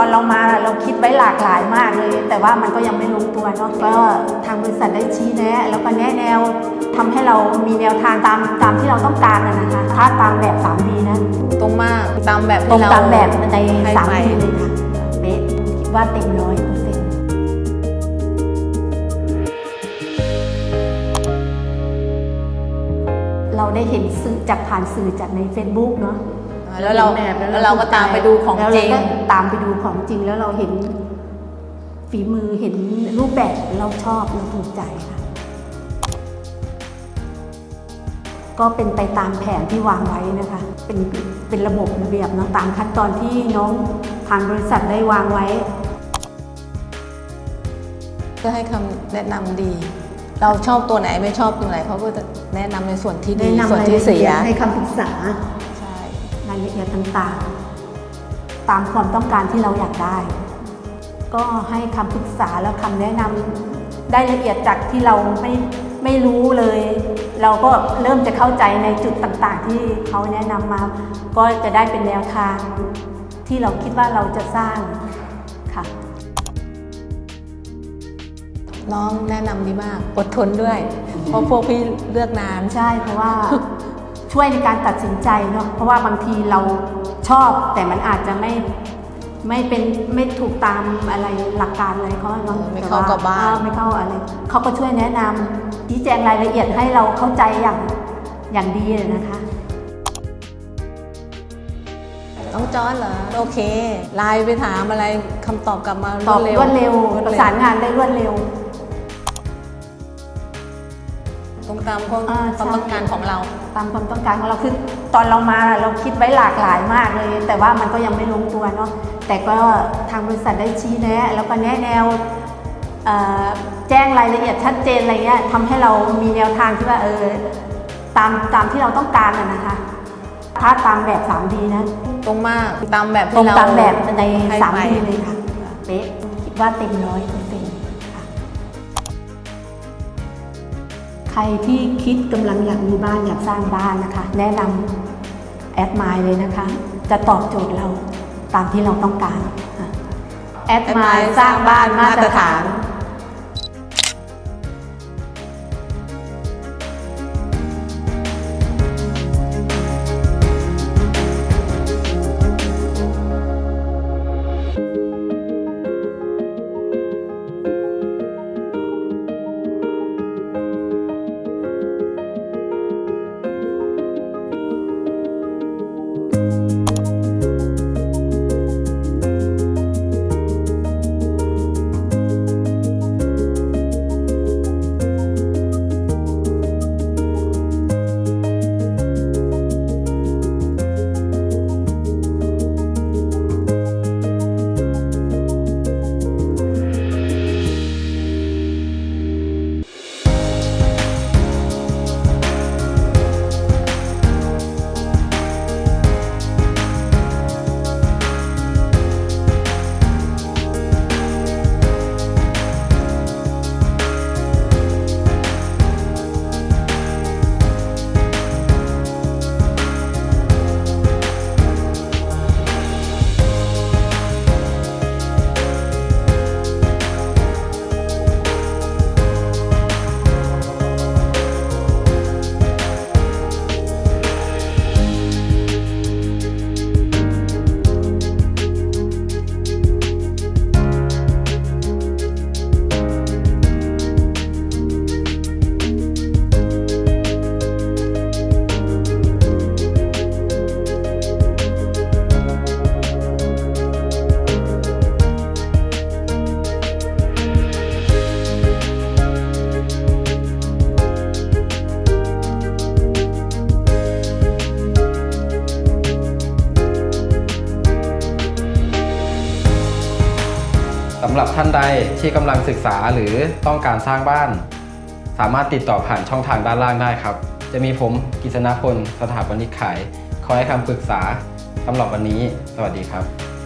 ตอนเรามาเราคิดไว้หลากหลายมากเลย แต่ว่ามันก็ยังไม่ลงตัวเนาะก็ทางบริษัทได้ชี้แนะ แล้วก็แนะแนวทำให้เรามีแนวทางตามตามที่เราต้องการนะนะคะ ถ้าตามแบบ 3D นะตรงมากตามแบบตรงที่เตามแบบในให้ 3D ไปเลยค่ะเป๊ะคิดว่าเต็มร้อยเปอร์เซ็นต์เราได้เห็นสื่อจากผ่านสื่อจากใน Facebook เนาะ แล้วเราห็นแบบแล้วเราก็ตามไปดูของแล้วจริงเาก็ตามไปดูของจริงแล้วเราเห็น ฝีมือเห็นรูปแบบเราชอบเราถูกใจค่ะ ก็เป็นไปตามแผนที่วางไว้นะคะ เป็นเป็นระบบระเบียบเนาะตามขั้นตอนที่น้องทางบริษัทได้วางไว้ ก็ให้คำแนะนำดีเราชอบตัวไหนไม่ชอบตัวไหนเขาก็จะแนะนำในส่วนที่ดีแนะนำส่วนรายที่ละเสีเอียยดให้คำปรึกษาใช่รายละเอียดต่างๆ ตามความต้องการที่เราอยากได้ ก็ให้คำปรึกษาแล้วคำแนะนำได้ละเอียดจากที่เราไม่ไม่รู้เลย เราก็เริ่มจะเข้าใจในจุดต่างๆ ที่เขาแนะนำมา ก็จะได้เป็นแนวทางที่เราคิดว่าเราจะสร้างค่ะ น้องแนะนำดีมาก อดทนด้วย เพราะพวกพี่เลือกนาน ใช่เพราะว่า ช่วยในการตัดสินใจเนาะเพราะว่าบางทีเราชอบแต่มันอาจจะไม่ไม่เป็นไม่ถูกตามอะไรหลักการอะไรเขาเนาะเออไม่แต่เข้ากับบ้านเออไม่เข้าอะไรเขาก็ช่วยแนะนำชี้แจงรายละเอียดให้เราเข้าใจอย่างอย่างดีเลยนะคะน้องจอนเหรอโอเคไลน์ไปถามอะไรคำตอบกลับมาตอบรวดเร็วรวดประเร็วสานงานได้รวดเร็ว ตรงตามความอ่าความใช่ ต้องการของเรา ตามความต้องการของเราคือตอนเรามาเราคิดไว้หลากหลายมากเลย แต่ว่ามันก็ยังไม่ลงตัวเนาะแต่ก็ทางบริษัทได้ชี้แนะ แล้วก็แนะแนวเอ่อแจ้งรายละเอียดชัดเจนอะไรเงี้ยทำให้เรามีแนวทางที่ว่าเออตามตามที่เราต้องการอะนะคะถ้าตามแบบ 3D นะตรงมากตามแบบตรที่งเราตามแบบใน ให้ไป 3D เลยค่ะเป๊ะคิดว่าเต็มร้อย รที่คิดกำลังอยากมีบ้านอยากสร้างบ้านนะคะ แนะนำแอดไมล์เลยนะคะ จะตอบโจทย์เราตามที่เราต้องการแอดไมล์สร้างบ้านมาตรฐานำหรับท่านใดที่กำลังศึกษาหรือต้องการสร้างบ้าน สามารถติดต่อผ่านช่องทางด้านล่างได้ครับ จะมีผมกิษณพลสถาปนิกขาย คอยให้คำปรึกษาสำหรับวันนี้ สวัสดีครับ